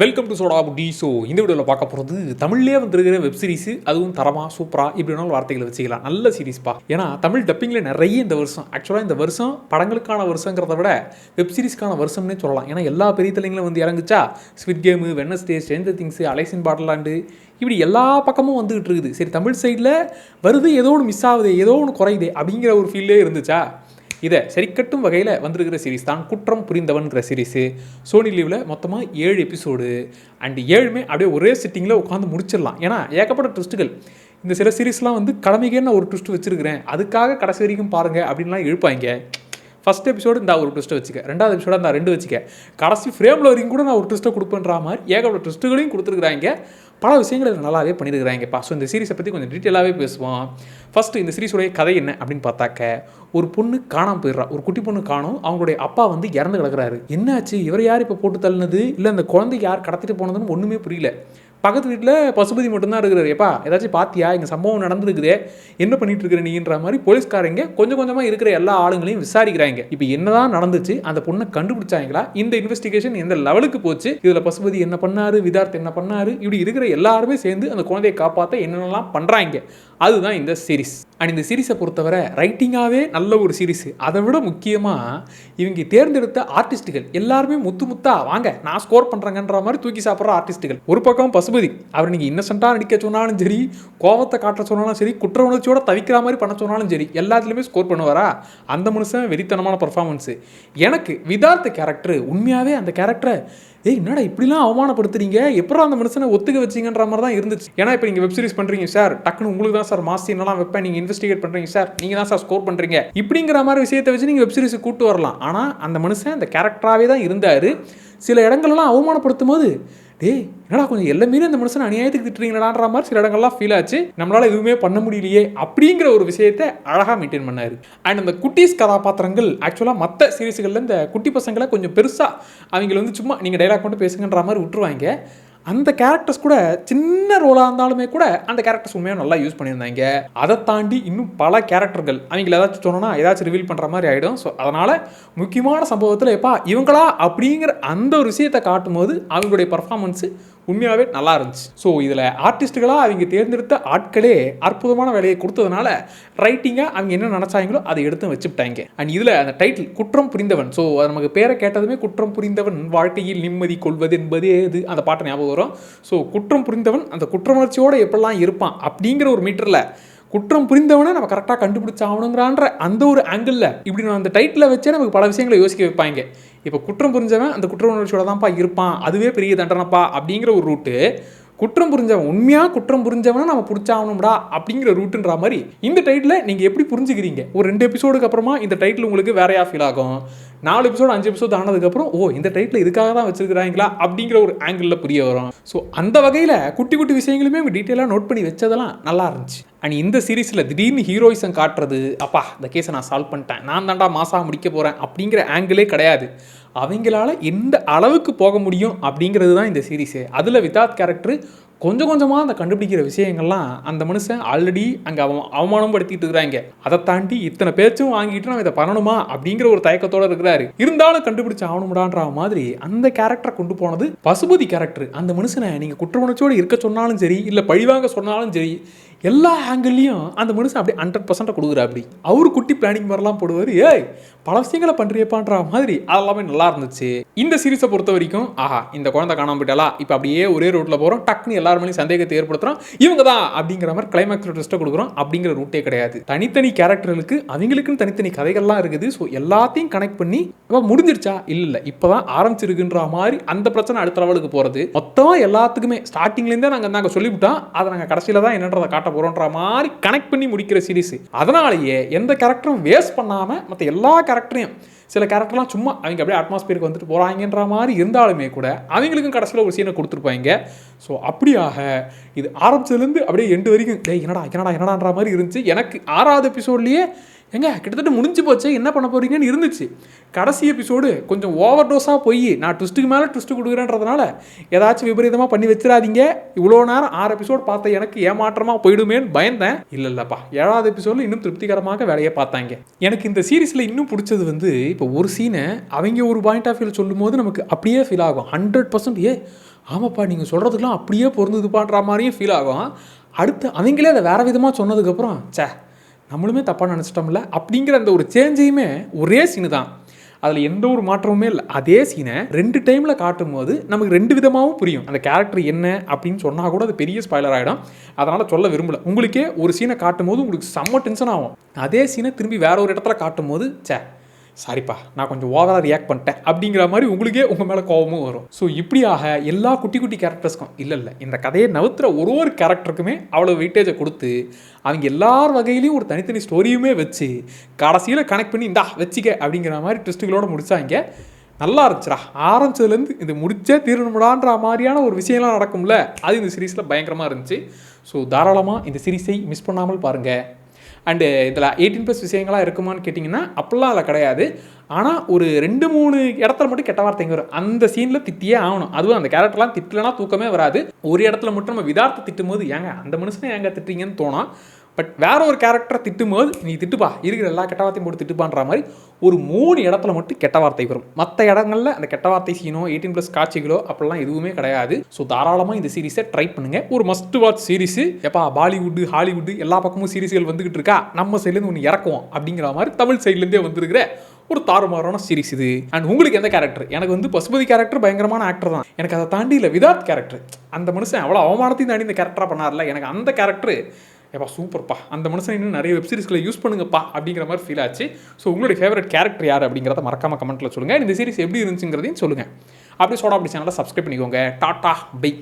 Welcome to சோடா டி so இந்த வீடியோவில் பார்க்க போகிறது தமிழ்லேயே வந்துருக்கிற வெப் சீரிஸ் அதுவும் தரமா இப்படி வேணாலும் வார்த்தைகளை வச்சுக்கலாம் நல்ல சீரிஸ்ப்பா ஏன்னா தமிழ் டப்பிங்கில் நிறைய இந்த வருஷம் ஆக்சுவலாக இந்த வருஷம் படங்களுக்கான வருஷங்கிறத விட வெப் சீரிஸ்க்கான வருஷம்னே சொல்லலாம். ஏன்னா எல்லா பெரிய தலைங்களும் வந்து இறங்குச்சா? Sweet game Wednesday strength things அலைசின் பாடலாண்டு இப்படி எல்லா பக்கமும் வந்துகிட்டு இருக்குது. சரி தமிழ் சைடில் வருது ஏதோ ஒன்று மிஸ் ஆகுது ஏதோ ஒன்று குறையுது அப்படிங்கிற ஒரு ஃபீல்லே இருந்துச்சா? இதை சரிக்கட்டும் வகையில் வந்திருக்கிற சீரிஸ் தான் குற்றம் புரிந்தவன்கிற சீரிஸு சோனி லீவில் மொத்தமாக ஏழு எபிசோடு அண்ட் ஏழுமே அப்படியே ஒரே சிட்டிங்கில் உட்காந்து முடிச்சிடலாம். ஏன்னா ஏகப்பட்ட ட்விஸ்ட்டுகள் இந்த சில சீரிஸ்லாம் வந்து கடமைக்கே நான் ஒரு ட்விஸ்ட் வச்சுருக்கிறேன். அதுக்காக கடைசி வரைக்கும் பாருங்கள் அப்படின்லாம் எழுப்பாங்க ஃபஸ்ட் எபிசோடு இந்த ஒரு ட்விஸ்ட்டை வச்சுக்க. ரெண்டாவது எபிசோட இந்த ரெண்டு வச்சுக்க. கடைசி ஃப்ரேமில் வரைக்கும் கூட நான் ஒரு ட்விஸ்ட்டை கொடுப்பேன்ற மாதிரி ஏகப்பட்ட ட்விஸ்ட்டுகளையும் கொடுத்துருக்குறாங்க. பல விஷயங்களை நல்லாவே நல்லாவே பண்ணியிருக்கிறாங்கப்பா. ஸோ இந்த சீரிஸை பற்றி கொஞ்சம் டீட்டெயிலாகவே பேசுவோம். ஃபஸ்ட்டு இந்த சீரீஸுடைய கதை என்ன அப்படின்னு பார்த்தாக்க ஒரு பொண்ணு காணாமல் போயிடுறா. ஒரு குட்டி பொண்ணு காணும். அவங்களுடைய அப்பா வந்து இறந்து கிடக்குறாரு. என்னாச்சு? இவர் யார் இப்போ போட்டு தள்ளினது? இல்லை அந்த குழந்தைக்கு யார் கடத்திட்டு போனதுன்னு ஒன்றுமே புரியல. பக்கத்து வீட்டில் பசுபதி மட்டும்தான் இருக்கிறாரு. எப்பா ஏதாச்சும் பார்த்தியா இங்கே சம்பவம் நடந்துருக்குதே. என்ன பண்ணிட்டு இருக்கிற நீன்ற மாதிரி போலீஸ்காரங்க கொஞ்சம் கொஞ்சமாக இருக்கிற எல்லா ஆளுங்களையும் விசாரிக்கிறாங்க. இப்போ என்னதான் நடந்துச்சு அந்த பொண்ணை கண்டுபிடிச்சாங்களா? இந்த இன்வெஸ்டிகேஷன் எந்த லெவலுக்கு போச்சு? இதில் பசுபதி என்ன பண்ணாரு? விதார்த் என்ன பண்ணாரு? இப்படி இருக்கிற எல்லாருமே சேர்ந்து அந்த குழந்தையை காப்பாற்ற என்னென்னலாம் பண்ணுறாங்க அதுதான் இந்த சீரிஸ் அண்ட் இந்த சீரிஸை பொறுத்தவரை ரைட்டிங்காகவே நல்ல ஒரு சீரீஸு அதை விட முக்கியமாக இவங்க தேர்ந்தெடுத்த ஆர்டிஸ்ட்டுகள் எல்லாருமே முத்து முத்தா வாங்க நான் ஸ்கோர் பண்ணுறேங்கன்ற மாதிரி தூக்கி சாப்பிட்ற ஆர்டிஸ்ட்டுகள் ஒரு பக்கம் பசுபதி அவர் நீங்கள் இன்னசென்ட்டாக நடிக்க சொன்னாலும் சரி கோவத்தை காட்ட சொன்னாலும் சரி குற்ற உணர்ச்சியோட தவிக்கிற மாதிரி பண்ண சொன்னாலும் சரி எல்லாத்துலேயுமே ஸ்கோர் பண்ணுவாரா? அந்த மனுஷன் வெறித்தனமான பர்ஃபார்மன்ஸு எனக்கு விதார்த்த கேரக்டர் உண்மையாகவே அந்த கேரக்டரை ஏய் என்னடா இப்படிலாம் அவமானப்படுத்துறீங்க? எப்படா அந்த மனுஷனை ஒத்துக்க வச்சிங்கன்ற மாதிரி தான் இருந்துச்சு. ஏன்னா இப்போ நீங்கள் வெப் சீரிஸ் பண்ணுறீங்க சார் டக்குன்னு உங்களுக்கு தான் சார் மாசி என்னலாம் வைப்பேன் நீங்கள் இன்வெஸ்டிகேட் பண்ணுறீங்க சார் நீங்கள் தான் சார் ஸ்கோர் பண்ணுறீங்க இப்படிங்கிற மாதிரி விஷயத்தை வச்சு நீங்கள் வெப் சீரிஸ் கூட்டு வரலாம். ஆனால் அந்த மனுஷன் அந்த கேரக்டராகவே தான் இருந்தார். சில இடங்கள்லாம் அவமானப்படுத்தும் போது ஏய் என்னடா கொஞ்சம் எல்லாமே அந்த மனுஷன் அநியாயத்துக்கு திட்டுறீங்களான்ற மாதிரி சில இடங்கள்லாம் ஃபீல் ஆச்சு. நம்மளால எதுவுமே பண்ண முடியலையே அப்படிங்கிற ஒரு விஷயத்தை அழகாக மெயின்டைன் பண்ணாரு. அண்ட் அந்த குட்டீஸ் கதாபாத்திரங்கள் ஆக்சுவலாக மற்ற சீரீஸ்களில் இந்த குட்டி பசங்களை கொஞ்சம் பெருசாக அவங்கள வந்து சும்மா நீங்கள் டைலாக் மட்டும் பேசுங்கன்ற மாதிரி விட்டுருவாங்க. அந்த கேரக்டர்ஸ் கூட சின்ன ரோலாக இருந்தாலுமே கூட அந்த கேரக்டர்ஸ் உண்மையாக நல்லா யூஸ் பண்ணியிருந்தாங்க. அதை தாண்டி இன்னும் பல கேரக்டர்கள் அவங்கள ஏதாச்சும் சொன்னோன்னா ஏதாச்சும் ரிவீல் பண்ணுற மாதிரி ஆகிடும் ஸோ அதனால் முக்கியமான சம்பவத்தில் எப்பா இவங்களா அப்படிங்கிற அந்த ஒரு விஷயத்தை காட்டும்போது அவங்களுடைய பர்ஃபாமன்ஸு உண்மையாகவே நல்லா இருந்துச்சு. ஸோ இதில் ஆர்டிஸ்ட்டுகளாக அவங்க தேர்ந்தெடுத்த ஆட்களே அற்புதமான வேலையை கொடுத்ததுனால ரைட்டிங்காக அவங்க என்ன நினச்சாங்களோ அதை எடுத்து வச்சுட்டாங்க அண்ட் இதில் அந்த டைட்டில் குற்றம் புரிந்தவன். ஸோ அது நமக்கு பேரை கேட்டதுமே குற்றம் புரிந்தவன் வாழ்க்கையில் நிம்மதி கொள்வது என்பதே இது. அந்த பாட்டு ஞாபகம் வரும். ஸோ குற்றம் புரிந்தவன் அந்த குற்றமுணர்ச்சியோடு எப்படிலாம் இருப்பான் அப்படிங்கிற ஒரு மீட்டரில் குற்றம் புரிந்தவனை நம்ம கரெக்டாக கண்டுபிடிச்சாகணுங்கிறான்ற அந்த ஒரு ஆங்கிளில் இப்படி நான் அந்த டைட்டில் வச்சே நமக்கு பல விஷயங்களை யோசிக்க வைப்பாங்க. இப்போ குற்றம் புரிஞ்சவன் அந்த குற்ற உணர்ச்சியோட தான்ப்பா இருப்பான். அதுவே பெரிய தண்டனைப்பா அப்படிங்கிற ஒரு ரூட்டு குற்றம் புரிஞ்சவன் உண்மையாக குற்றம் புரிஞ்சவனை நம்ம பிடிச்சாகணும்டா அப்படிங்கிற ரூட்டுன்ற மாதிரி இந்த டைட்டில் நீங்கள் எப்படி புரிஞ்சுக்கிறீங்க? ஒரு ரெண்டு எபிசோடுக்கு அப்புறமா இந்த டைட்டில் உங்களுக்கு வேறையா ஃபீல் ஆகும். நாலு எபிசோடு அஞ்சு எபிசோடு ஆனதுக்கப்புறம் ஓ இந்த டைட்டில் இதுக்காக தான் வச்சிருக்கிறாங்களா அப்படிங்கிற ஒரு ஆங்கிளில் புரிய வரும். ஸோ அந்த வகையில் குட்டி குட்டி விஷயங்களுமே அவங்க டீட்டெயிலாக நோட் பண்ணி வச்சதெல்லாம் நல்லா இருந்துச்சு. அண்ட் இந்த சீரீஸில் திடீர்னு ஹீரோயிசம் காட்டுறது அப்பா இந்த கேஸை நான் சால்வ் பண்ணிட்டேன். நான் தாண்டா மாசாக முடிக்க போகிறேன் அப்படிங்கிற ஆங்கிளே கிடையாது. அவங்களால எந்த அளவுக்கு போக முடியும் அப்படிங்கிறது தான் இந்த சீரீஸு அதில் விதாத் கேரக்டர் கொஞ்சம் கொஞ்சமாக அந்த கண்டுபிடிக்கிற விஷயங்கள்லாம் அந்த மனுஷன் ஆல்ரெடி அங்கே அவ அவமானம் படுத்திட்டு இருக்கிறாங்க. அதை தாண்டி இத்தனை பேச்சும் வாங்கிட்டு நம்ம இதை பண்ணணுமா அப்படிங்கிற ஒரு தயக்கத்தோடு இருக்கிறாரு. இருந்தாலும் கண்டுபிடிச்சு ஆகணும்டான்ற மாதிரி அந்த கேரக்டரை கொண்டு போனது பசுபதி கேரக்டர் அந்த மனுஷனை நீங்கள் குற்ற உணர்ச்சியோடு இருக்க சொன்னாலும் சரி இல்லை பழிவாங்க சொன்னாலும் சரி எல்லா ஆங்கிள்லையும் அந்த மனுஷன் அப்படியே ஹண்ட்ரட் பர்சன்ட்டை கொடுக்குறா அப்படி. அவரு குட்டி பிளானிங் மாதிரிலாம் போடுவார். ஏய் பல விஷயங்களை பண்ணுறியப்பான்ற மாதிரி. அதெல்லாமே நல்லா இருந்துச்சு. இந்த சீரிஸை பொறுத்த வரைக்கும் ஆஹா இந்த குழந்தை காணாம போயிட்டாலா இப்போ அப்படியே ஒரே ரூட்டில் போகிறோம் டக்குன்னு எல்லார் மேலேயும் சந்தேகத்தை ஏற்படுத்துகிறோம் இவங்க தான் அப்படிங்கிற மாதிரி கிளைமேக்ஸ் ட்ரெஸ்ட்டை கொடுக்குறோம். அப்படிங்கிற ரூட்டே கிடையாது. தனித்தனி கேரக்டர்களுக்கு அவங்களுக்குன்னு தனித்தனி கதைகள்லாம் இருக்குது. ஸோ எல்லாத்தையும் கனெக்ட் பண்ணி இப்போ முடிஞ்சிருச்சா இல்லை இல்லை. இப்போ தான் ஆரம்பிச்சிருக்குன்ற மாதிரி அந்த பிரச்சனை அடுத்த லெவலுக்கு போகிறது மொத்தமாக எல்லாத்துக்குமே ஸ்டார்டிங்லேருந்தே நாங்கள் நாங்கள் சொல்லிவிட்டோம். அதை நாங்கள் கடைசியில் தான் என்னன்றதை காட்ட போகிறோன்ற மாதிரி கனெக்ட் பண்ணி முடிக்கிற சீரிஸ் அதனாலேயே எந்த கேரக்டரும் வேஸ்ட் பண்ணாமல் மற்ற எல்லா கேரக்டரையும் சில கேரக்டர்லாம் சும்மா அவங்க அப்படியே அட்மாஸ்பியருக்கு வந்துட்டு போகிறாங்கன்ற மாதிரி இருந்தாலுமே கூட அவங்களுக்கும் கடைசியில் ஒரு சீனை கொடுத்துருப்பாங்க. ஸோ அப்படியாக இது ஆரம்பிச்சதுலேருந்து அப்படியே எண்டு வரைக்கும் டேய் என்னடா என்னடா என்னடான்ற மாதிரி இருந்துச்சு. எனக்கு ஆறாவது எபிசோட்லேயே எங்க கிட்டத்தட்ட முடிஞ்சு போச்சு என்ன பண்ண போறீங்கன்னு இருந்துச்சு. கடைசி எபிசோடு கொஞ்சம் ஓவர் டோஸாக போய் நான் ட்விஸ்ட்டுக்கு மேலே ட்விஸ்ட்டு கொடுக்குறேன்றதுனால ஏதாச்சும் விபரீதமாக பண்ணி வச்சிடாதீங்க. இவ்வளோ நேரம் ஆறு எபிசோட் பார்த்த எனக்கு ஏமாற்றமாக போயிடுமேன்னு பயந்தேன். இல்லை இல்லைப்பா ஏழாவது எபிசோடில் இன்னும் திருப்திகரமாக வேலையை பார்த்தாங்க. எனக்கு இந்த சீரீஸில் இன்னும் பிடிச்சது வந்து இப்போ ஒரு சீனை அவங்க ஒரு பாயிண்ட் ஆஃப் வியூவில் சொல்லும் போது நமக்கு அப்படியே ஃபீல் ஆகும். ஹண்ட்ரட் பர்சன்ட் ஏ ஆமாப்பா நீங்கள் சொல்கிறதுக்கெலாம் அப்படியே பொருந்ததுப்பான்ற மாதிரியும் ஃபீல் ஆகும். அடுத்து அவங்களே அதை வேறு விதமாக சொன்னதுக்கப்புறம் ச்சே நம்மளுமே தப்பாக நினச்சிட்டோம்ல? அப்படிங்கிற அந்த ஒரு சேஞ்சையுமே ஒரே சீனு தான். அதில் எந்த ஒரு மாற்றமுமே இல்லை. அதே சீனை ரெண்டு டைமில் காட்டும் போது நமக்கு ரெண்டு விதமாகவும் புரியும். அந்த கேரக்டர் என்ன அப்படின்னு சொன்னால் கூட அது பெரிய ஸ்பாய்லர் ஆகிடும் அதனால் சொல்ல விரும்பல. உங்களுக்கே ஒரு சீனை காட்டும் போது உங்களுக்கு செம்ம டென்ஷன் ஆகும். அதே சீனை திரும்பி வேற ஒரு இடத்துல காட்டும் போது சே சாரிப்பா நான் கொஞ்சம் ஓவராக ரியாக்ட் பண்ணிட்டேன். அப்படிங்கிற மாதிரி உங்களுக்கே உங்கள் மேலே கோபமும் வரும். ஸோ இப்படியாக எல்லா குட்டி குட்டி கேரக்டர்ஸ்க்கும் இல்லை இல்லை இந்த கதையை நவுத்துற ஒரு ஒரு கேரக்டருக்குமே அவ்வளோ வெயிட்டேஜை கொடுத்து அவங்க எல்லார் வகையிலையும் ஒரு தனித்தனி ஸ்டோரியுமே வச்சு கடைசியில் கனெக்ட் பண்ணி இந்தா வச்சுக்க. அப்படிங்கிற மாதிரி ட்விஸ்ட்டுகளோடு முடித்தாங்க நல்லா இருந்துச்சுடா. ஆரம்பிச்சதுலேருந்து இது முடிச்சே தீரணும்டான்ற மாதிரியான ஒரு விஷயம்லாம் நடக்கும்ல அது இந்த சீரீஸில் பயங்கரமாக இருந்துச்சு. ஸோ தாராளமாக இந்த சீரீஸை மிஸ் பண்ணாமல் பாருங்கள் அண்டு இதில் எயிட்டீன் ப்ளஸ் விஷயங்களாக இருக்குமான்னு கேட்டிங்கன்னா அப்போல்லாம் அதில் கிடையாது. ஆனால் ஒரு ரெண்டு மூணு இடத்துல மட்டும் கெட்ட வார்த்தைங்க வரும். அந்த சீனில் திட்டியே ஆகணும். அதுவும் அந்த கேரக்டர்லாம் திட்டலனா தூக்கமே வராது. ஒரு இடத்துல மட்டும் நம்ம விதார்த்தை திட்டும் போது ஏங்க அந்த மனுஷனை ஏங்க திட்டுறீங்கன்னு தோணும் பட் வேற ஒரு கேரக்டரை திட்டும்போது நீ திட்டுப்பா இருக்கிற எல்லா கெட்ட வார்த்தையும் போட்டு திட்டுப்பான்ற மாதிரி ஒரு மூணு இடத்துல மட்டும் கெட்ட வார்த்தை வரும். மற்ற இடங்களில் அந்த கெட்ட வார்த்தை சீனோ எயிட்டீன் ப்ளஸ் காட்சிகளோ அப்படிலாம் எதுவுமே கிடையாது. ஸோ தாராளமாக இந்த சீரிஸை ட்ரை பண்ணுங்க. ஒரு மஸ்ட் வாட்ச் சீரிஸ் எப்பா பாலிவுட்டு ஹாலிவுட்டு எல்லா பக்கமும் சீரிஸ்கள் வந்துகிட்டு இருக்கா? நம்ம சைட்லேருந்து ஒன்று இறக்குவோம் அப்படிங்கிற மாதிரி தமிழ் சைட்லேருந்தே வந்துருக்கிற ஒரு தாறுமாறான சீரிஸ் இது. அண்ட் உங்களுக்கு எந்த கேரக்டர் எனக்கு வந்து பசுபதி கேரக்டர் பயங்கரமான ஆக்டர் தான். எனக்கு அதை தாண்டி இல்லை விதார்த் கேரக்டர் அந்த மனுஷன் அவ்வளோ அவமானத்தையும் தாண்டி இந்த கேரக்டராக பண்ணார்ல. எனக்கு அந்த கேரக்டர் ஏப்பா சூப்பர்ப்பா. அந்த மனுஷன் இன்னும் நிறைய வெப்சீரிஸ்களை யூஸ் பண்ணுங்கப்பா அப்படிங்கிற மாதிரி ஃபீல் ஆச்சு. ஸோ உங்களுடைய ஃபேவரட் கேரக்டர் யார் அப்படிங்கிறத மறக்காம கமெண்ட்டில் சொல்லுங்கள் இந்த சீரிஸ் எப்படி இருந்துச்சுங்கிறதையும் சொல்லுங்கள் அப்படியே சோடா அப்படி சேனலை சப்ஸ்கிரைப் பண்ணிக்கோங்க. Tata bye.